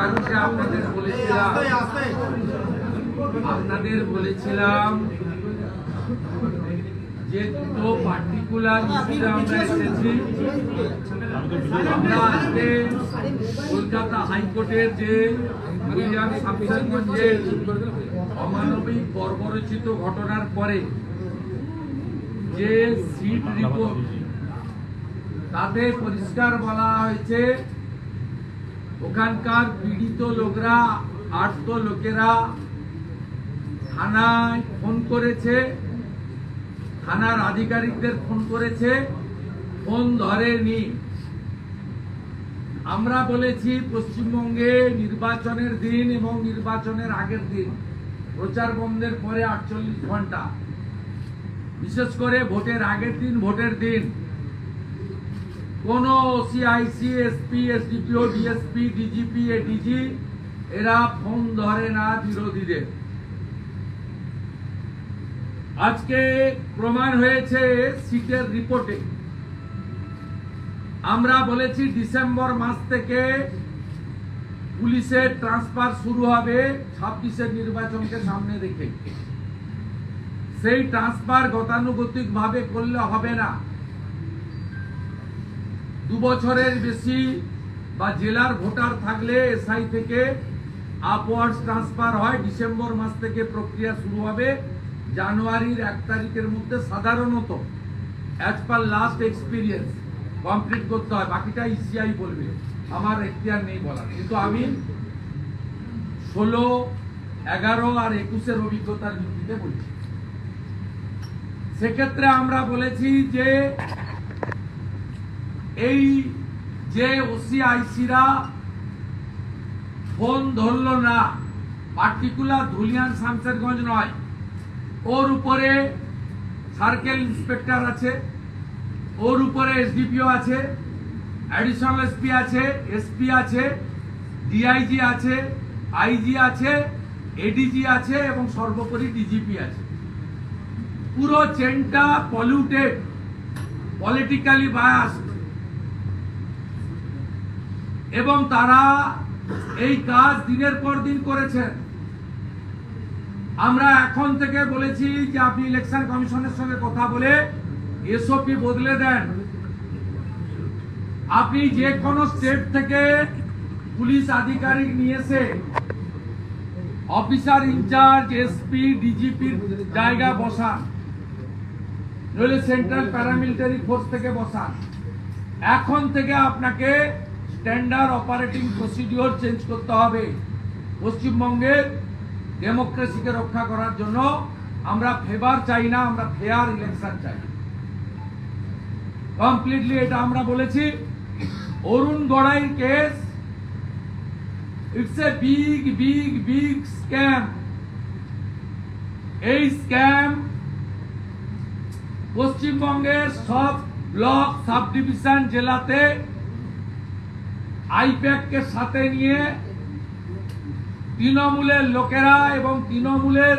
তারিখে আপনাদের বলেছিলাম আপনাদের বলেছিলাম যে দুটো পার্টিকুলার ইস্যুতে আমরা এসেছি। আমরা আজকে কলকাতা হাইকোর্টের যে উইলিয়াম শামসানগঞ্জের অমানবিক বর্বরচিত ঘটনার পরে যে সিট রিপোর্ট তাতে পরিষ্কার বলা হয়েছে ওখানকার পীড়িত লোকরা, আর্ত লোকেরা থানায় ফোন করেছে, থানার আধিকারিকদের ফোন করেছে, ফোন ধরেনি। আমরা বলেছি পশ্চিমবঙ্গে নির্বাচনের দিন এবং নির্বাচনের আগের দিন, প্রচার বন্ধের পরে আটচল্লিশ ঘণ্টা। বিশেষ করে ভোটের আগের দিন, ভোটের দিন। কোন OC IC SP SDPO DSP DGP ADG এরা ফোন ধরে না বিরোধীদের। আজকে প্রমাণ হয়েছে সিটের রিপোর্টে। আমরা বলেছি ডিসেম্বর মাস থেকে পুলিশের ট্রান্সফার শুরু হবে ছাব্বিশের নির্বাচনকে সামনে রেখে। সেই ট্রান্সফার গতানুগতিক ভাবে করলে হবে না। দু বছরের বেশি বা জেলার ভোটার থাকলে এসআই থেকে আপওয়ার্ডস ট্রান্সফার হয়। ডিসেম্বর মাস থেকে প্রক্রিয়া শুরু হবে। জানুয়ারির এক তারিখের মধ্যে সাধারণত as per last experience complete করতে হয়। বাকিটা ইসিআই বলবে। আমার এখতিয়ার নেই বলার। কিন্তু আমি ষোলো, এগারো আর একুশের অভিজ্ঞতার ভিত্তিতে বলছি। সেক্ষেত্রে আমরা বলেছি যে এই যে ওসিআইসিরা ফোন ধরলো না পার্টিকুলার ধুলিয়ান শামসেরগঞ্জ নয়। ওর উপরে সার্কেল ইন্সপেক্টর আছে, ওর উপরে এসডিপিও আছে অ্যাডিশনাল এসপি আছে এসপি আছে ডিআইজি আছে আইজি আছে এডিজি আছে এবং সর্বোপরি ডিজিপি আছে। পুরো চেনটা পলিউটেড পলিটিক্যালি বায়াসড এবং তারা এই কাজ দিনের পর দিন করেছেন। আমরা এখন থেকে বলেছি যে আপনি ইলেকশন কমিশনের সঙ্গে কথা বলে এসওপি বদলে দেন। আপনি যে কোনো স্টেট থেকে পুলিশ আধিকারিক নিয়ে এসে অফিসার ইনচার্জ এসপি ডিজিপির জায়গা বসান। নইলে সেন্ট্রাল প্যারামিলিটারি ফোর্স থেকে বসান। এখন থেকে আপনাকে স্ট্যান্ডার্ড অপারেটিং প্রসিডিওর চেঞ্জ করতে হবে। পশ্চিমবঙ্গের ডেমোক্রেসিকে রক্ষা করার জন্য আমরা ফেভার চাই না, আমরা ফেয়ার ইলেকশন চাই। কমপ্লিটলি এটা আমরা বলেছি। Arun গড়াইর case it's a big big big scam এই স্ক্যাম পশ্চিমবঙ্গের সব ব্লক সাব ডিভিশন জেলাতে আইপ্যাককে সাথে নিয়ে তৃণমূলের লোকেরা এবং তৃণমূলের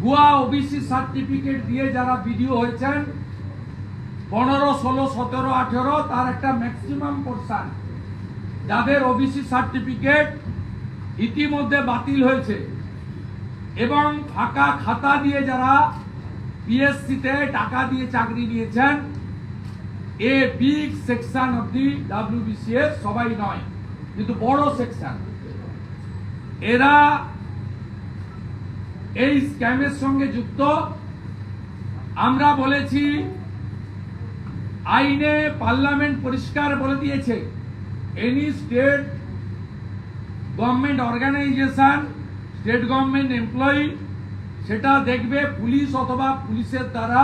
ভুয়া ওবিসি সার্টিফিকেট দিয়ে যারা ভিডিও হয়েছেন, পনেরো, ষোলো, সতেরো, আঠেরো, তার একটা ম্যাক্সিমাম পোর্শন যাদের ওবিসি সার্টিফিকেট ইতিমধ্যে বাতিল হয়েছে এবং ফাঁকা খাতা দিয়ে যারা পিএসসিতে টাকা দিয়ে চাকরি নিয়েছেন a big section of the WBCS সবাই নয়, কিন্তু বড় সেকশন এরা এই স্ক্যামের সঙ্গে যুক্ত। আমরা বলেছি, আইনে পার্লামেন্ট পরিষ্কার বলে দিয়েছে। Any state government organisation state government employee সেটা দেখবে পুলিশ অথবা পুলিশের দ্বারা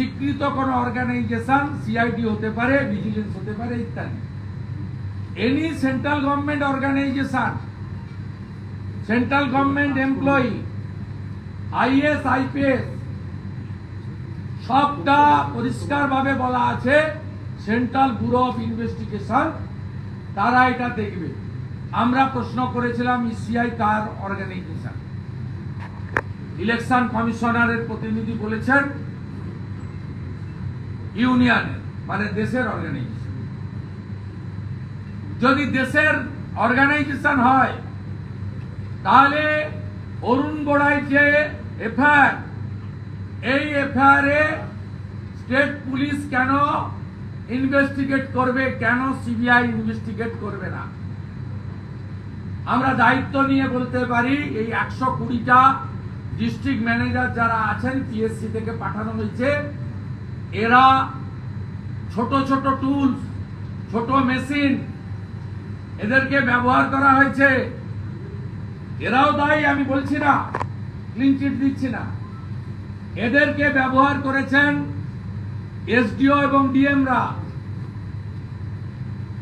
স্বীকৃত কোনো অর্গানাইজেশন সিআইডি হতে পারে ভিজিলেন্স হতে পারে, ইত্যাদি। Any central government organisation central government employee IAS IPS সবটা পরিষ্কারভাবে বলা আছে সেন্ট্রাল ব্যুরো অফ ইনভেস্টিগেশন তারা এটা দেখবে। আমরা প্রশ্ন করেছিলাম ইসিআই কার অর্গানাইজেশন ইলেকশন কমিশনারের প্রতিনিধি বলেছেন ইউনিয়নের মানে দেশের অর্গানাইজেশন যদি দেশের অর্গানাইজেশন হয়, তাহলে অরুণ গোড়াই যে এফআইআর, এই এফআইআর এ স্টেট পুলিশ কেন ইনভেস্টিগেট করবে, কেন সিবিআই ইনভেস্টিগেট করবে না? আমরা দায়িত্ব নিয়ে বলতে পারি, এই একশো কুড়িটা ডিস্ট্রিক্ট ম্যানেজার যারা আছেন পিএসসি থেকে পাঠানো হয়েছে এরা ছোট ছোট টুলস ছোট মেশিন এদেরকে ব্যবহার করা হয়েছে। এরাও দায়ী আমি বলছি না ক্লিন চিট দিচ্ছি না। এদেরকে ব্যবহার করেছেন এসডিও এবং ডিএমরা।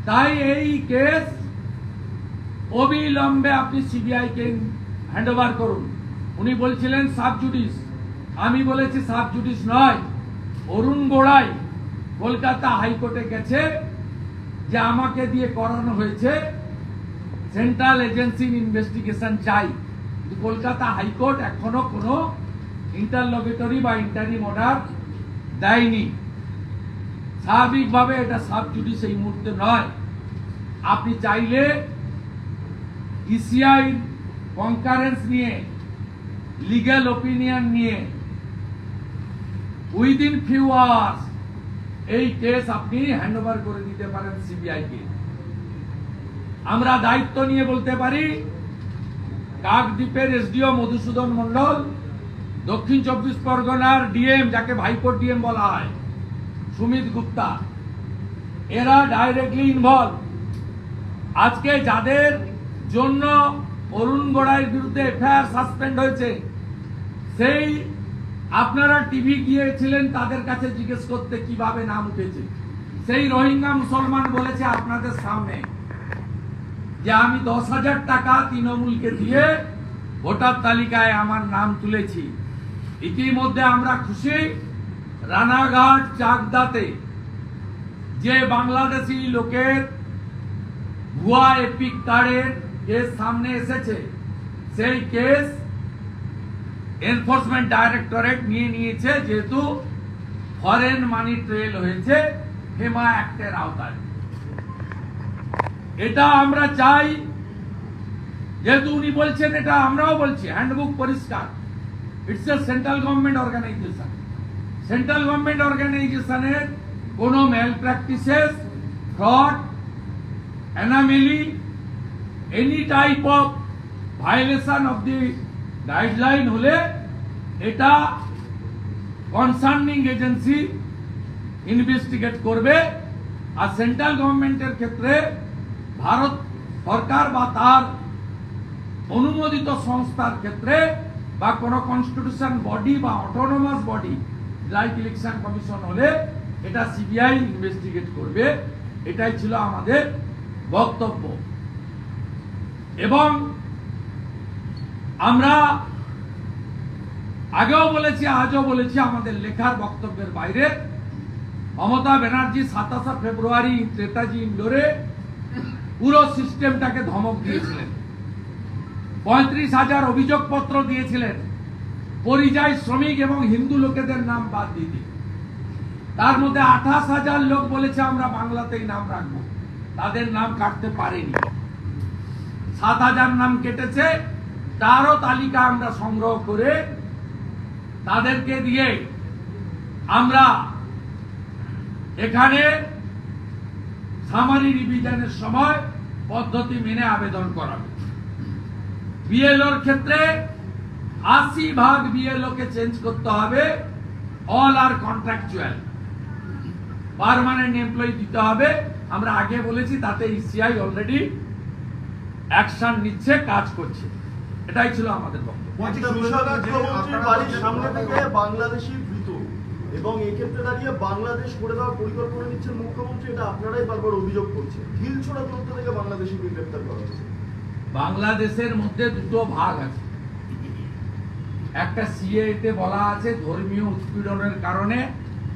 তাই এই কেস অবিলম্বে আপনি সিবিআই কে হ্যান্ড ওভার করুন। উনি বলছিলেন সাব জুডিস আমি বলেছি সাব জুডিস নয়। অরুণ গোড়াই কলকাতা হাইকোর্টে গেছে, যে আমাকে দিয়ে করানো হয়েছে। সেন্ট্রাল এজেন্সির ইনভেস্টিগেশন চাই। কলকাতা হাইকোর্ট এখনও কোনো ইন্টারলগেটরি বা ইন্টারিম অর্ডার দেয়নি। স্বাভাবিকভাবে এটা সাব জুডিস এই মুহূর্তে নয়। আপনি চাইলে ইসিআই কনকারেন্স নিয়ে লিগ্যাল ওপিনিয়ন নিয়ে উইদিন ফিউ আওয়ার্স এই কেস আপনি হ্যান্ড ওভার করে দিতে পারেন সিবিআই কে। আমরা দায়িত্ব নিয়ে বলতে পারি, কাকদ্বীপের এসডিও মধুসূদন মন্ডল দক্ষিণ চব্বিশ পরগনার ডিএম যাকে ভাইকোট ডিএম বলা হয়, সুমিত গুপ্তা। এরা ডাইরেক্টলি ইনভলভ আজকে যাদের জন্য অরুণ গোড়াইয়ের বিরুদ্ধে এফআইআর সাসপেন্ড হয়েছে, সেই আপনারা টিভি গিয়েছিলেন, তাদের কাছে জিজ্ঞেস করতে কীভাবে নাম উঠেছে। সেই রোহিঙ্গা মুসলমান বলেছে, আপনাদের সামনে যে আমি দশ হাজার টাকা তৃণমূলকে দিয়ে ভোটার তালিকায় আমার নাম তুলেছি, ইতিমধ্যে আমরা খুশি। রানাঘাট, চাকদাতে যে বাংলাদেশি লোকের ভুয়া এপিক কার্ডের কেস সামনে এসেছে, সেই কেস এনফোর্সমেন্ট ডাইরেক্টরেট নিয়ে নিয়েছে যেহেতু ফরেন মানি ট্রেল হয়েছে হেমা অ্যাক্টের আওতায়। এটা আমরা চাই যেহেতু উনি বলছেন এটা আমরাও বলছি হ্যান্ডবুক পরিষ্কার। It's a central government organisation central government অর্গানাইজেশনের কোনো malpractices fraud anomaly, any type of violation of the guideline হলে এটা কনসার্নিং এজেন্সি ইনভেস্টিগেট করবে আর সেন্ট্রাল গভর্নমেন্টের ক্ষেত্রে ভারত সরকার বা তার অনুমোদিত সংস্থার ক্ষেত্রে বা কোনো কনস্টিটিউশন বডি বা autonomous body like election commission হলে এটা সিবিআই ইনভেস্টিগেট করবে। এটাই ছিল আমাদের বক্তব্য। এবং আমরা আগেও বলেছি, আজও বলেছি আমাদের লেখার বক্তব্যের বাইরে। মমতা ব্যানার্জি সাতাশে ফেব্রুয়ারি নেতাজি ইন্ডোরে পুরো সিস্টেমটাকে ধমক দিয়েছিলেন। পঁয়ত্রিশ হাজার অভিযোগপত্র দিয়েছিলেন। পরিযায়ী শ্রমিক এবং হিন্দু লোকেদের নাম বাদ দিয়ে তার মধ্যে আঠাশ হাজার লোক বলেছে আমরা বাংলাতেই নাম রাখব। তাদের নাম কাটতে পারেনি। সাত হাজার নাম কেটেছে। তারও তালিকা আমরা সংগ্রহ করে তাদেরকে দিয়ে আমরা এখানে সামারি রিভিশনের সময় পদ্ধতি মেনে আবেদন করাবো। বিএলওর ক্ষেত্রে আশি ভাগ বিএলও কে চেঞ্জ করতে হবে অল আর কন্ট্রাকচুয়াল পার্মানেন্ট এমপ্লয়ি দিতে হবে। আমরা আগে বলেছি তাতে ইসিআই অলরেডি অ্যাকশন নিচ্ছে, কাজ করছে। এটাই ছিল আমাদের বাংলাদেশি ভীত এবং এক্ষেত্রে দাঁড়িয়ে বাংলাদেশ করে দেওয়ার পরিকল্পনা নিচ্ছেন মুখ্যমন্ত্রী এটা আপনারাই বারবার অভিযোগ করছেন। ঢিল ছোড়া দূরত্ব থেকে বাংলাদেশিকে গ্রেপ্তার করা হয়েছে। বাংলাদেশের মধ্যে দুটো ভাগ আছে। একটা সিএতে বলা আছে ধর্মীয় উৎপীড়নের কারণে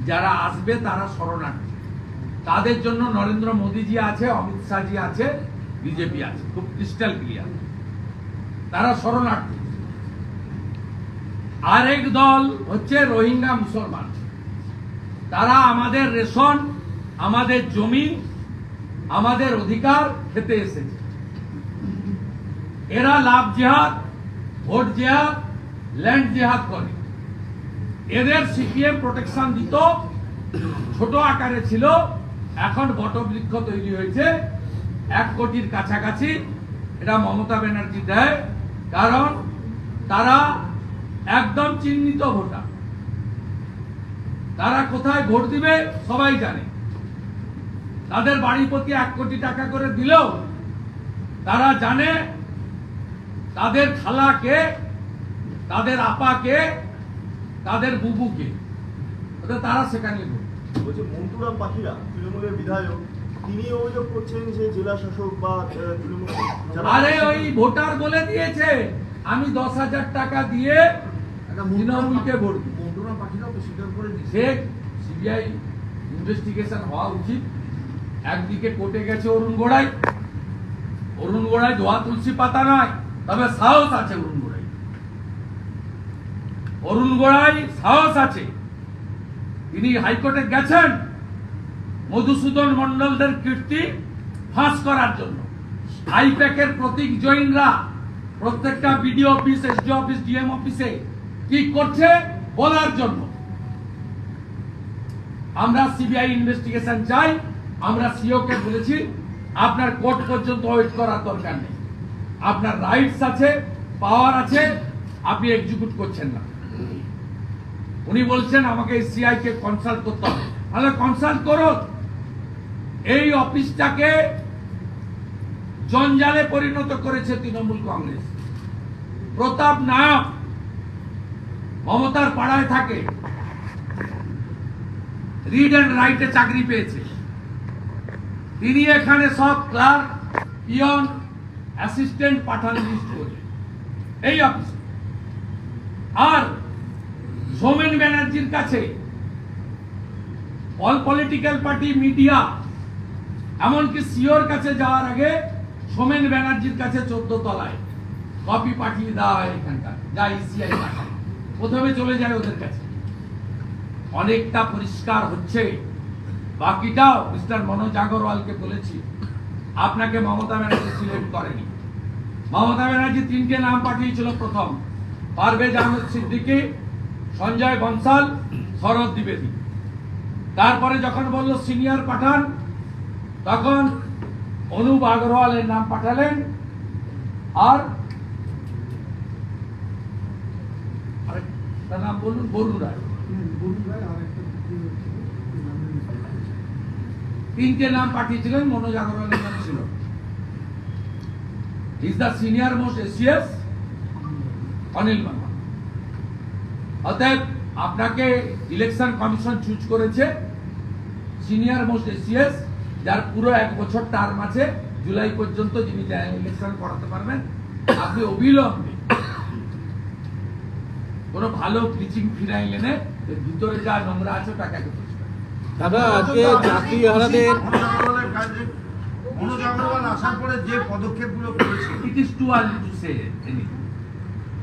যারা আসবে তারা শরণার্থী। তাদের জন্য নরেন্দ্র মোদীজি আছে অমিত শাহজি আছে বিজেপি আছে। খুব ক্রিস্টাল ক্লিয়ার তারা শরণার্থী। আরেক দল হচ্ছে রোহিঙ্গা মুসলমান। তারা আমাদের রেশন, আমাদের জমি, আমাদের অধিকার খেতে এসেছে। এরা লাভ জেহাদ, ভোট জেহাদ, ল্যান্ড জেহাদ করে। এদের সিপিএম প্রোটেকশন দিত, ছোট আকারে ছিল, এখন বটবৃক্ষ তৈরি হয়েছে, এক কোটির কাছাকাছি। এটা মমতা ব্যানার্জি দেয়। কারণ তারা একদম চিহ্নিত ভোটার। তারা কোথায় ভোট দিবে সবাই জানে। তাদের বাড়ি প্রতি এক কোটি টাকা করে দিলেও তারা জানে তাদের খালাকে, তাদের আপাকে, তাদের বুবুকে। তারা সেখানে বলছে মন্টুরাম পাখিরা, তৃণমূলের বিধায়ক। তিনি অভিযোগ করছেন যে জেলা শাসক বা তৃণমূল আরে ওই ভোটার বলে দিয়েছে আমি দশ হাজার টাকা দিয়ে তৃণমূলকে ভোট দিই। মন্টুরা পাখিরাও তো স্বীকার করে সে সিবিআই ইনভেস্টিগেশন হওয়া উচিত। একদিকে কোর্টে গেছে অরুণ গোড়াই। অরুণ গোড়াই দোয়া তুলসী পাতা নয় তবে সাহস আছে অরুণ গোড়াই অরুণ গোড়াই সাহস আছে। তিনি হাইকোর্টে গেছেন মধুসূদন মন্ডলদের কীর্তি ফাঁস করার জন্য। আইপ্যাকের প্রতীক জৈনরা প্রত্যেকটা BDO office, SD office, DM অফিসে কি করছে বলার জন্য। আমরা সিবিআই ইনভেস্টিগেশন চাই, আমরা সিও কে বলেছি, আপনার কোর্ট পর্যন্ত ওয়েট করার দরকার নেই। আপনার রাইটস আছে, পাওয়ার আছে, আপনি এক্সিকিউট করছেন না। উনি বলছেন, আমাকে সিআই কে কনসাল্ট করতে হবে। তাহলে কনসাল্ট করো। এই অফিসটাকে জঞ্জালে পরিণত করেছে তৃণমূল কংগ্রেস। প্রতাপ নায়ক মমতার পাড়ায় থাকে। রিড অ্যান্ড রাইটে চাকরি পেয়েছে। তিনি এখানে সব ক্লার্ক, পিয়ন, অ্যাসিস্ট্যান্ট পাঠান লিস্ট করে। এই অফিস। আর সোমেন ব্যানার্জির কাছে অল পলিটিক্যাল পার্টি মিডিয়া এমনকি সিওর কাছে যাওয়ার আগে সোমেন ব্যানার্জির কাছে চোদ্দ তলায় কপি পাঠিয়ে দেওয়া হয় এখানকার, যা ইসিআই পাঠায়। প্রথমে চলে যায় ওদের কাছে। অনেকটা পরিষ্কার হচ্ছে। বাকিটাও মিস্টার মনোজ আগরওয়ালকে বলেছি, আপনাকে মমতা ব্যানার্জি সিলেক্ট করেনি। মমতা ব্যানার্জি তিনটে নাম পাঠিয়েছিল প্রথম, পারভেজ আহমেদ সিদ্দিকী, সঞ্জয় বনসাল, শরৎ দ্বিবেদী। তারপরে যখন বলল, সিনিয়র পাঠান তখন অনুপ আগরওয়ালের নাম পাঠালেন আর নাম বলুন, বরুণ রায়। তিনটে নাম পাঠিয়েছিলেন, মনোজ আগরওয়ালের নাম ছিল। Is the senior most ACS Anil Verma অতএব আপনাকে ইলেকশন কমিশন চুজ করেছে সিনিয়র মোস্ট এসিএস যার পুরো এক বছর টার্ম আছে জুলাই পর্যন্ত যিনি ইলেকশন করাতে পারবেন আপনি অবিলম্বে কোনো ভালো ব্লিচিং ফিনাইল এনে ভিতরে যা নোংরা আছে ওটাকে আগে দাদা আজকে চাকরি হারাদের মনোজ আগরওয়ালের কাজে মনোজ আগরওয়াল আসার পরে যে পদক্ষেপগুলো করেছে। It is too early to say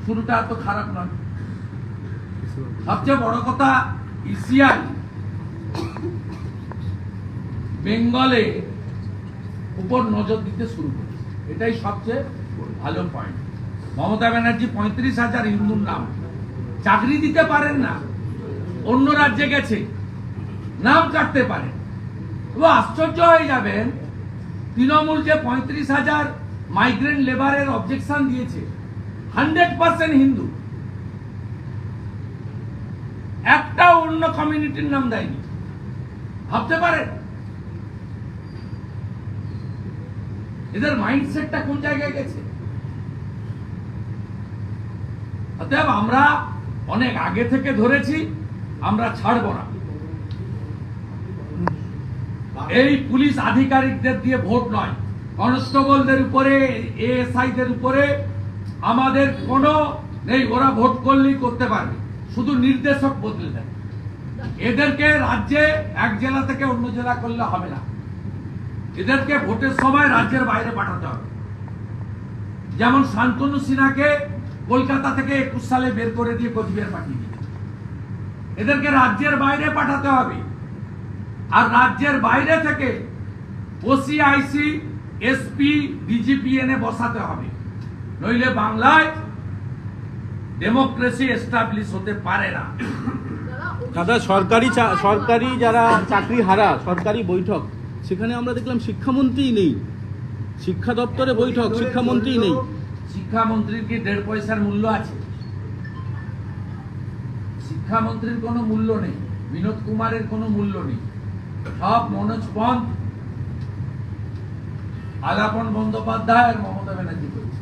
শুরুটা এত খারাপ নয়। সবচেয়ে বড় কথা ইসিআই বেঙ্গলে উপর নজর দিতে শুরু করেছে। এটাই সবচেয়ে ভালো পয়েন্ট মমতা ব্যানার্জি পঁয়ত্রিশ হাজার হিন্দুর নাম। চাকরি দিতে পারেন না। অন্য রাজ্যে গেছে। নাম কাটতে পারেন। এবং আশ্চর্য হয়ে যাবেন, তৃণমূল যে পঁয়ত্রিশ হাজার মাইগ্রেন্ট লেবারের অবজেকশন দিয়েছে হান্ড্রেড পার্সেন্ট হিন্দু। একটা অন্য কমিউনিটির নাম দেয়নি। ভাবতে পারেন? এদের মাইন্ডসেটটা কোন জায়গায় গেছে? অতএব আমরা অনেক আগে থেকে ধরেছি, আমরা ছাড়ব না। এই পুলিশ আধিকারিকদের দিয়ে ভোট নয়। কনস্টেবলদের উপরে, এএসআইদের উপরে আমাদের কোনো নেই, ওরা ভোট করলেই করতে পারবে। শুধু নির্দেশক বদলে দেয়। এদেরকে রাজ্যে এক জেলা থেকে অন্য জেলা করলে হবে না। এদেরকে ভোটের সময় রাজ্যের বাইরে পাঠাতে হবে। যেমন শান্তনু সিনহাকে কলকাতা থেকে একুশ সালে বের করে দিয়ে কোচবিহার পাঠিয়ে দিয়েছে। এদেরকে রাজ্যের বাইরে পাঠাতে হবে। আর রাজ্যের বাইরে থেকে ওসিআইসি এসপি ডিজিপি এনে বসাতে হবে। নইলে বাংলায় ডেমোক্রেসি এস্টাবলিশ হতে পারে না। দাদা, সরকারি সরকারি যারা চাকরি হারা সরকারি বৈঠক সেখানে আমরা দেখলাম শিক্ষামন্ত্রী নেই। শিক্ষা দপ্তরে বৈঠক, শিক্ষামন্ত্রী নেই। শিক্ষামন্ত্রীর কি দেড় পয়সার মূল্য আছে? শিক্ষামন্ত্রীর কোনো মূল্য নেই, বিনোদ কুমারের কোনো মূল্য নেই। সব মনোজ পন্থ, আলাপন বন্দ্যোপাধ্যায় আর মমতা ব্যানার্জি করছে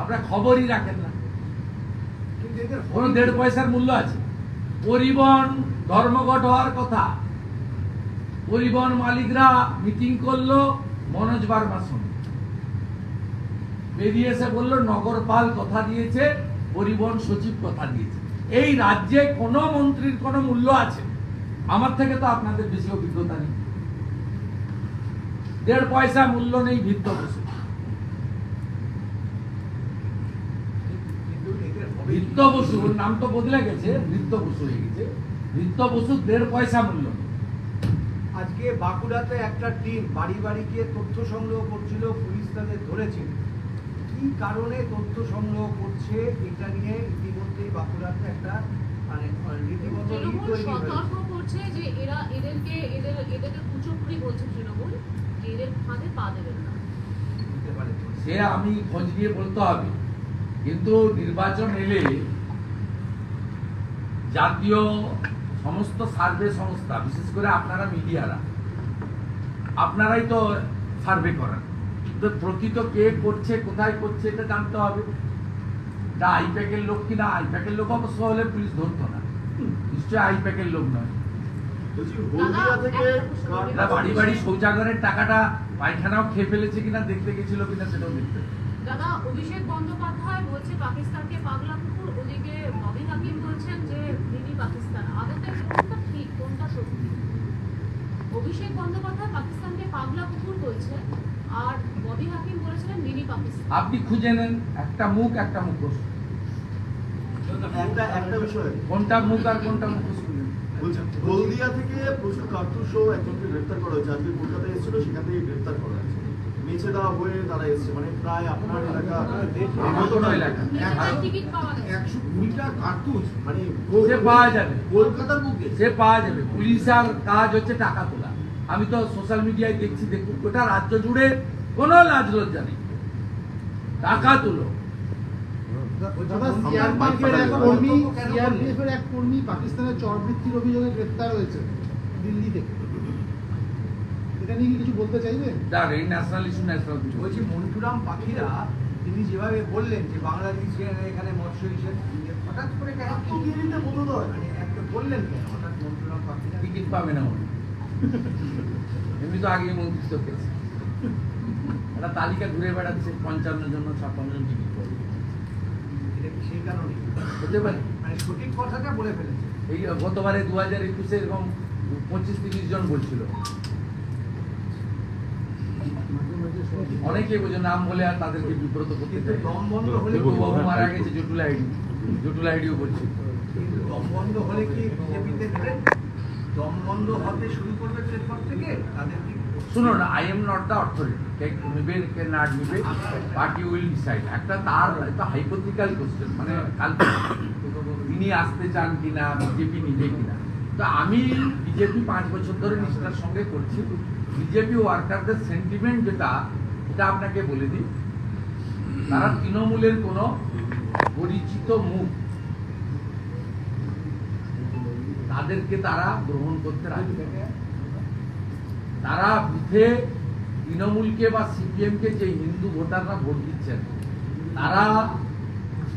আপনারা খবরই রাখেন না। কোনো দেড় পয়সার মূল্য আছে? পরিবহন, ধর্মঘট হওয়ার কথা। পরিবহন মালিকরা মিটিং করল মনোজ বার্মার সঙ্গে। বেরিয়ে এসে বলল, নগরপাল কথা দিয়েছে, পরিবহন সচিব কথা দিয়েছে। এই রাজ্যে কোনো মন্ত্রীর কোনো মূল্য আছে? আমার থেকে তো আপনাদের বেশি অভিজ্ঞতা নেই। দেড় পয়সা মূল্য নেই ভিত্ত বসে। বৃত্ত বসু নাম তো বদলে গেছে বৃত্ত বসু হয়ে গেছে। বৃত্ত বসু দেড় পয়সা মূল্য নেই। আজকে বাঁকুড়াতে একটা টিম বাড়ি বাড়ি গিয়ে তথ্য সংগ্রহ করছিল পুলিশ তাদের ধরেছে। কি কারণে তথ্য সংগ্রহ করছে এটা নিয়ে ইতিমধ্যেই বাঁকুড়াতে একটা মানে রীতিমতো সতর্ক করছে যে এরা এদেরকে এদের এদেরকে কুচক্রি বলছে তৃণমূল যে এদের ফাঁদে পা দেবেন না। সে আমি খোঁজ নিয়ে বলতে হবে। কিন্তু নির্বাচন এলে জাতীয় সমস্ত সার্ভে সংস্থা বিশেষ করে আপনারা মিডিয়ারা আপনারাই তো সার্ভে করেন। তো প্রকৃত কে করছে কোথায় করছে এটা জানতে হবে। এটা আইপ্যাকের লোক কিনা আইপ্যাকের লোক অবশ্য হলে পুলিশ ধরতো না। নিশ্চয়ই আইপ্যাকের লোক নয়। বাড়ি বাড়ি শৌচাগারের টাকাটা পায়খানাও খেয়ে ফেলেছে কিনা দেখতে গেছিল কিনা সেটাও দেখতে। দাদা অভিষেক বন্দ্যোপাধ্যায় বলছে পাকিস্তানকে পাগলা কুকুর ওদিকে ববি হাকিম বলছেন যে মিনি পাকিস্তান আদতে ঠিক কোনটা সত্যি? অভিষেক বন্দ্যোপাধ্যায় পাকিস্তানকে পাগলা কুকুর বলছে আর ববি হাকিম বলেছিলেন মিনি পাকিস্তান। আপনি খুঁজে নেন একটা মুখ একটা মুখোশ। একটা একটা বিষয়। কোনটা মুখ আর কোনটা মুখোশ বলছেন হলদিয়া থেকে প্রচুর কার্তুজ সহ একজনকে গ্রেফতার করা হয়েছে। আজকে কলকাতায় এসেছিল সেখান থেকে গ্রেফতার করা মেছে দেওয়া হয়ে তারা এসছে। মানে প্রায় আপনার এলাকা একশো কুড়িটা কার্তুজ মানে সে পাওয়া যাবে। কলকাতার বুকে। সে পাওয়া যাবে। পুলিশের কাজ হচ্ছে টাকা তোলা। আমি তো সোশ্যাল মিডিয়ায় দেখছি দেখুন গোটা রাজ্য জুড়ে কোনো লাজ লজ্জা নেই। টাকা তুলো। পাকিস্তানের চরবৃত্তির অভিযোগে গ্রেফতার হয়েছে দিল্লি থেকে। এটা নিয়ে কিছু বলতে চাইবেন যাক এই ন্যাশনাল ইস্যু ন্যাশনাল ইস্যু বলছি মন্টুরাম পাখিরা তিনি যেভাবে বললেন যে বাংলাদেশের এখানে মৎস্য ইসের হঠাৎ করে কেন আত্মগিরিতে বোধোদয় মানে একটা বললেন কেন? হঠাৎ মন্টুরাম পাখিরা টিকিট পাবে না এমনি তো আগেই মন্ত্রিত্ব পেয়েছে একটা তালিকা ঘুরে বেড়াচ্ছে পঞ্চান্ন জন ছাপ্পান্ন জন টিকিট পাবে। এটা কি সেই কারণে? হতে পারে। মানে সঠিক কথাটা বলে ফেলেছে। এই গতবারে দু হাজার একুশে এরকম পঁচিশ তিরিশ জন বলছিল। অনেকে বুঝে নাম বলে আর তাদেরকে বিব্রত করতে কিন্তু দম বন্ধ হলে দেখুন মারা গেছে জটুল আইডি। জটুল আইডিও বলছে দম বন্ধ হলে কি বিজেপিতে দম বন্ধ হতে শুরু করবে এরপর থেকে? তাদের শুনুন I am not the authority কে নিবে কে নাট নিবে পার্টি উইল ডিসাইড একটা তার একটা হাইপোথিক্যাল কোশ্চেন মানে কালকে তিনি আসতে চান কিনা বিজেপি নিবে কিনা। তো আমি বিজেপি পাঁচ বছর ধরে নিষ্ঠার সঙ্গে করছি। বিজেপি ওয়ার্কারদের সেন্টিমেন্ট যেটা, এটা আপনাকে বলে দিই। তারা তৃণমূলের কোনো পরিচিত মুখ। তাদেরকে তারা গ্রহণ করতে রাজি। তারা বুথে তৃণমূলকে বা সিপিএমকে যে হিন্দু ভোটাররা ভোট দিচ্ছেন, তারা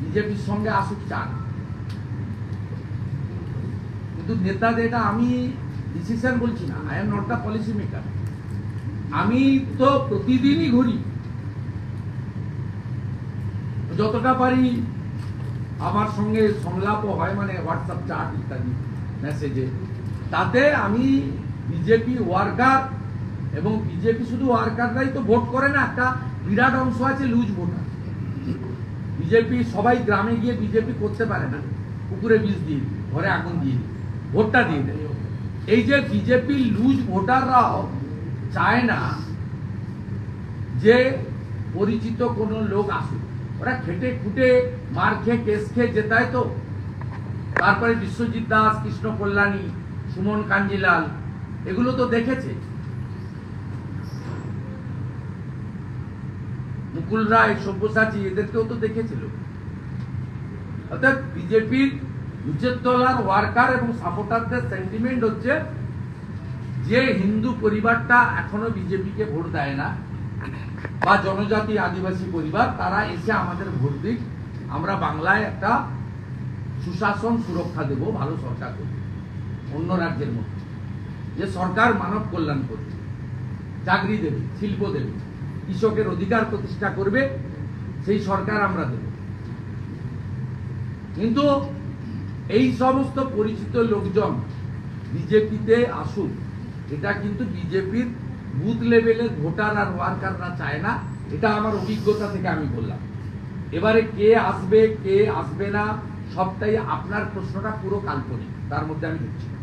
বিজেপির সঙ্গে আসুক চান। কিন্তু নেতাদের এটা আমি ডিসিশন বলছি না। I am not the policy maker আমি তো প্রতিদিনই ঘুরি। যতটা পারি আমার সঙ্গে সংলাপও হয় মানে হোয়াটসঅ্যাপ চাট ইত্যাদি মেসেজে তাতে আমি বিজেপি ওয়ার্কার এবং বিজেপি শুধু ওয়ার্কাররাই তো ভোট করে না, একটা বিরাট অংশ আছে লুজ ভোটার বিজেপি সবাই গ্রামে গিয়ে বিজেপি করতে পারে না, পুকুরে বীজ দিয়ে, ঘরে আগুন দিয়ে ভোটটা দিয়ে দেয়। এই যে বিজেপি লুজ ভোটাররাও চায় না যে পরিচিত কোনো লোক আসুক। ওরা খেটে খুটে মার খেয়ে, কেস খেয়ে জেতায় তো। তারপরে বিশ্বজিৎ দাস, কৃষ্ণ কল্যাণী, সুমন কাঞ্জিলাল, এগুলো তো দেখেছে। মুকুল রায়, সব্যসাচী, এদেরকেও তো দেখেছিল। অর্থাৎ বিজেপির নিচের তলার ওয়ার্কার এবং সাপোর্টারদের সেন্টিমেন্ট হচ্ছে যে হিন্দু পরিবারটা এখনও বিজেপিকে ভোট দেয় না, বা জনজাতি আদিবাসী পরিবার, তারা এসে আমাদের ভোট দিক। আমরা বাংলায় একটা সুশাসন সুরক্ষা দেব, ভালো সরকার করব, অন্য রাজ্যের মধ্যে। যে সরকার মানব কল্যাণ করবে, চাকরি দেবে, শিল্প দেবে, কৃষকের অধিকার প্রতিষ্ঠা করবে, সেই সরকার আমরা দেব। কিন্তু এই সমস্ত পরিচিত লোকজন বিজেপিতে আসুক এটা কিন্তু বিজেপির বুথ লেভেলের ভোটার আর ওয়ার্কাররা চায় না এটা আমার অভিজ্ঞতা থেকে আমি বললাম। এবারে কে আসবে কে আসবে না সবটাই আপনার প্রশ্নটা পুরো কাল্পনিক তার মধ্যে আমি ঢুকছি। না।